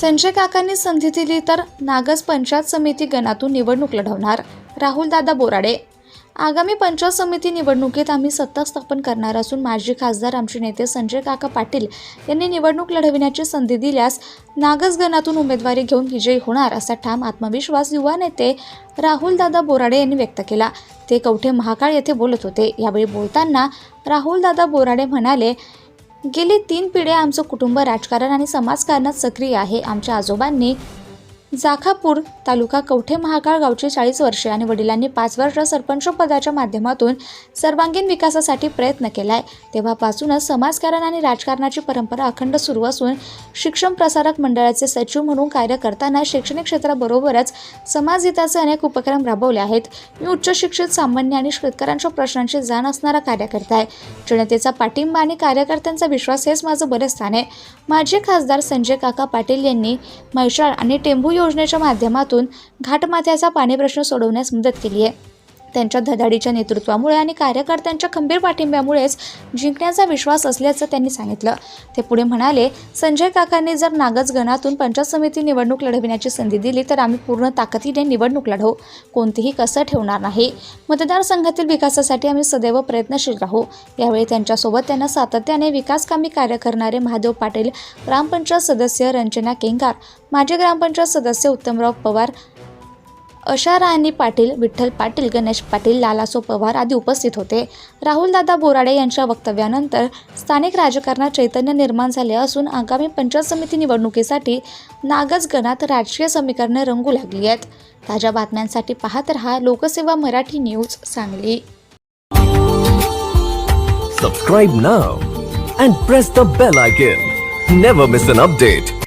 संजय काकांनी संधी दिली तर नागज पंचायत समिती गणातून निवडणूक लढवणार राहुलदादा बोराडे. आगामी पंचायत समिती निवडणुकीत आम्ही सत्ता स्थापन करणार असून माजी खासदार आमचे नेते संजय काका पाटील यांनी निवडणूक लढविण्याची संधी दिल्यास नागज गणातून उमेदवारी घेऊन विजयी होणार असा ठाम आत्मविश्वास युवा नेते राहुलदादा बोराडे यांनी व्यक्त केला. ते कवठे महाकाळ येथे बोलत होते. यावेळी बोलताना राहुलदादा बोराडे म्हणाले गेली तीन पिढ्या आमचं कुटुंब राजकारण आणि समाजकारणात सक्रिय आहे. आमच्या आजोबांनी जाखापूर तालुका कवठे महाकाळ गावचे चाळीस वर्षे आणि वडिलांनी पाच वर्ष सरपंच पदाच्या माध्यमातून सर्वांगीण विकासासाठी प्रयत्न केला आहे तेव्हापासूनच समाजकारण आणि राजकारणाची परंपरा अखंड सुरू असून शिक्षण प्रसारक मंडळाचे सचिव म्हणून कार्य करताना शैक्षणिक क्षेत्राबरोबरच समाजहिताचे अनेक उपक्रम राबवले आहेत. मी उच्च शिक्षित सामान्य आणि शेतकऱ्यांच्या प्रश्नांची जाण असणारा कार्यकर्ता आहे. जनतेचा पाठिंबा आणि कार्यकर्त्यांचा विश्वास हेच माझं बरे स्थान आहे. माजी खासदार संजय काका पाटील यांनी म्हैशाळ आणि टेंभू योजनेच्या माध्यमातून घाटमाथ्याचा पाणी प्रश्न सोडवण्यास मदत केली आहे. त्यांच्या धडाडीच्या नेतृत्वामुळे आणि कार्यकर्त्यांच्या खंबीर पाठिंब्यामुळेच जिंकण्याचा विश्वास असल्याचं त्यांनी सांगितलं. ते पुढे म्हणाले संजय काकांनी जर नागज गणातून पंचायत समिती निवडणूक लढविण्याची संधी दिली तर आम्ही पूर्ण ताकदीने निवडणूक लढवू. कोणतीही कसर ठेवणार नाही. मतदारसंघातील विकासासाठी आम्ही सदैव प्रयत्नशील राहू. यावेळी त्यांच्यासोबत त्यांना सातत्याने विकासकामी कार्य करणारे महादेव पाटील ग्रामपंचायत सदस्य रंजना केंगार माजी ग्रामपंचायत सदस्य उत्तमराव पवार अशा राणी पाटील विठ्ठल पाटील गणेश पाटील लालासो पवार आदी उपस्थित होते. राहुलदादा बोराडे यांच्या वक्तव्यानंतर स्थानिक राजकारणात चैतन्य निर्माण झाले असून आगामी पंचायत समिती निवडणुकीसाठी नागजगणात राजकीय समीकरणे रंगू लागली आहेत. ताज्या बातम्यांसाठी पाहत रहा Lokseva Marathi news Sangli. Subscribe now and press the bell icon never miss an update